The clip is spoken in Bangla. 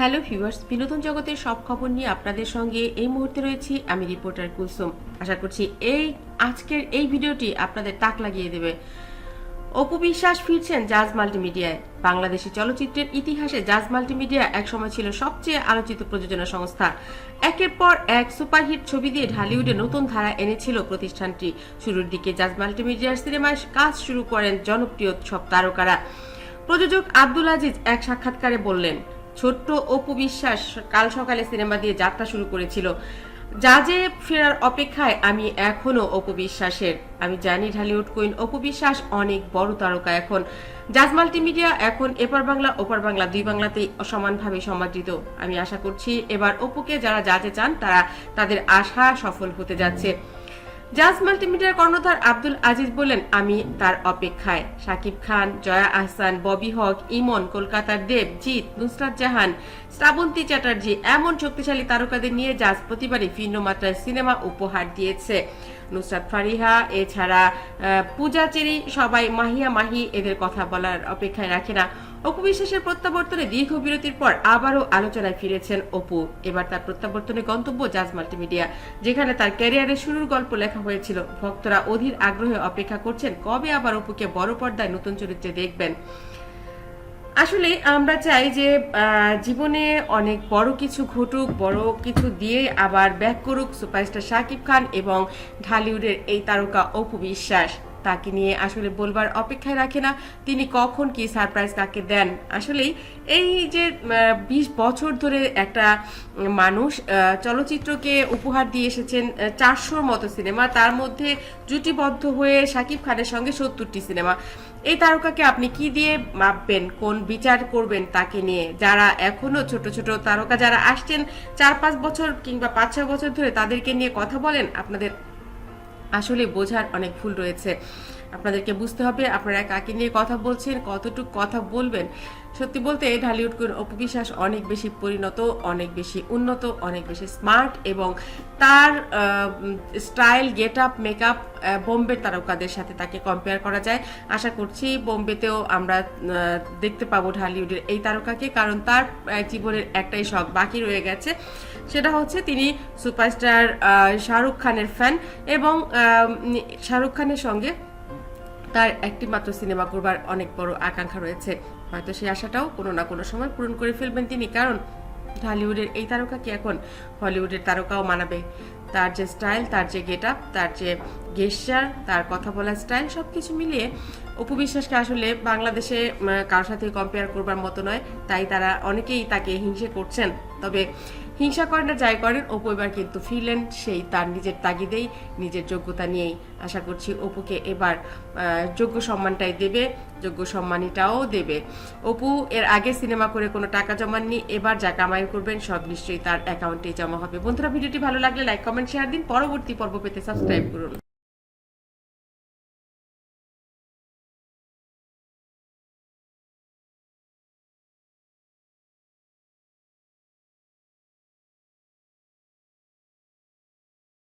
হ্যালো ভিউয়ার্স, বিনোদন জগতের সব খবর নিয়ে আপনাদের সঙ্গে এই মুহূর্তে রয়েছি আমি রিপোর্টার কুলসুম। আশা করছি এই আজকের এই ভিডিওটি আপনাদের তাক লাগিয়ে দেবে। অপু বিশ্বাস ফিরছেন জাজ মাল্টিমিডিয়ায়। বাংলাদেশি চলচ্চিত্রের ইতিহাসে জাজ মাল্টিমিডিয়া একসময় ছিল সবচেয়ে আলোচিত প্রযোজনা সংস্থা। একের পর এক সুপারহিট ছবি দিয়ে ঢালিউডে নতুন ধারা এনেছিল প্রতিষ্ঠানটি। শুরুর দিকে জাজ মাল্টিমিডিয়ার সিনেমায় কাজ শুরু করেন জনপ্রিয় সব তারকারা। প্রযোজক আব্দুল আজিজ এক সাক্ষাৎকারে বললেন ছোট্ট অপু বিশ্বাস কাল সকালে সিনেমা দিয়ে যাত্রা শুরু করেছিল। যা যে ফেরার অপেক্ষায় আমি এখনও অপু বিশ্বাসের। আমি জানি ঢালিউড কুইন অপু বিশ্বাস অনেক বড় তারকা এখন। জাজ মাল্টিমিডিয়া এখন এপার বাংলা, ওপার বাংলা, দুই বাংলাতেই সমানভাবে সমাদৃত আমি আশা করছি এবার অপুকে যারা জাজে চান, তারা তাদের আশা সফল হতে যাচ্ছে। জাজ মাল্টিমিডিয়ার কর্ণধার আব্দুল আজিজ বলেন আমি তার অপেক্ষায়। সাকিব খান জয়া আহসান ববি হক ইমন কলকাতার দেব জিৎ নুসরাত জাহান শ্রাবন্তী চ্যাটার্জি এমন শক্তিশালী তারকাদের নিয়ে জাজ প্রতিবারই ভিন্ন মাত্রায় সিনেমা উপহার দিয়েছে। নুসরাত ফারিহা এছাড়া আহ, পূজা চেরি সবাই মাহিয়া মাহি এদের কথা বলার অপেক্ষায় রাখে না। অপু বিশ্বাসের প্রত্যাবর্তনে দীর্ঘ বিরতির পর আবারও আলোচনায় ফিরেছেন অপু। এবার তার প্রত্যাবর্তনে গন্তব্য জাজ মাল্টিমিডিয়া, যেখানে তার ক্যারিয়ারের শুরুর গল্প লেখা হয়েছিল। ভক্তরা অধীর আগ্রহে অপেক্ষা করছেন, কবে আবার অপুকে বড় পর্দায় নতুন চরিত্রে দেখবেন? আসলে আমরা চাই যে জীবনে অনেক বড় কিছু ঘটুক, বড় কিছু দিয়ে আবার ব্যাক করুক সুপারস্টার শাকিব খান এবং ঢালিউডের এই তারকা অপু বিশ্বাস। তাকে নিয়ে আসলে বলবার অপেক্ষায় রাখে না। তিনি কখন কি সারপ্রাইজ তাকে দেন? আসলেই এই যে বিশ বছর ধরে একটা মানুষ চলচ্চিত্রকে উপহার দিয়ে এসেছেন চারশোর মতো সিনেমা। তার মধ্যে জুটিবদ্ধ হয়ে শাকিব খানের সঙ্গে সত্তরটি সিনেমা। এই তারকাকে আপনি কি দিয়ে মাপবেন? কোন বিচার করবেন তাকে নিয়ে? যারা এখনও ছোট ছোট তারকা যারা আসছেন, চার পাঁচ বছর কিংবা পাঁচ ছয় বছর ধরে তাদেরকে নিয়ে কথা বলেন? আপনাদের আসলে বোঝার অনেক ভুল রয়েছে। আপনাদেরকে বুঝতে হবে আপনারা কাকে নিয়ে কথা বলছেন, কতটুকু কথা বলবেন। সত্যি বলতে ঢালিউড কুইন অপু বিশ্বাস অনেক বেশি পরিণত, অনেক বেশি উন্নত, অনেক বেশি স্মার্ট এবং তার স্টাইল গেট আপ মেকআপ বোম্বের তারকাদের সাথে তাকে কম্পেয়ার করা যায়। আশা করছি বোম্বেতেও আমরা দেখতে পাবো ঢালিউডের এই তারকাকে কারণ তার জীবনের একটাই শখ বাকি রয়ে গেছে। সেটা হচ্ছে তিনি সুপারস্টার শাহরুখ খানের ফ্যান এবং শাহরুখ খানের সঙ্গে তার একটি মাত্র সিনেমা করবার অনেক বড় আকাঙ্ক্ষা রয়েছে। হয়তো সেই আশাটাও কোনো না কোনো সময় পূরণ করে ফেলবেন তিনি, কারণ ঢালিউডের এই তারকাকে এখন? হলিউডের তারকাও মানাবে। তার যে স্টাইল, তার যে গেট আপ তার যে গেস্টার তার কথা বলার স্টাইল সব কিছু মিলিয়ে অপু বিশ্বাসকে আসলে বাংলাদেশে কারোর সাথে কম্পেয়ার করবার মতো নয়। তাই তারা অনেকেই তাকে হিংসে করছেন। তবে হিংসা করেন না, যাই করেন, অপু এবার কিন্তু ফিরলেন। সেই তার নিজের তাগিদেই, নিজের যোগ্যতা নিয়েই আশা করছি অপুকে এবার যোগ্য সম্মানটাই দেবে, যোগ্য সম্মানীটাও দেবে। অপু এর আগে সিনেমা করে কোনো টাকা জমাননি, এবার যা কামাই করবেন, সব নিশ্চয়ই তার অ্যাকাউন্টে জমা হবে। বন্ধুরা, ভিডিওটি ভালো লাগলে লাইক কমেন্ট শেয়ার দিন পরবর্তী পর্ব পেতে সাবস্ক্রাইব করুন।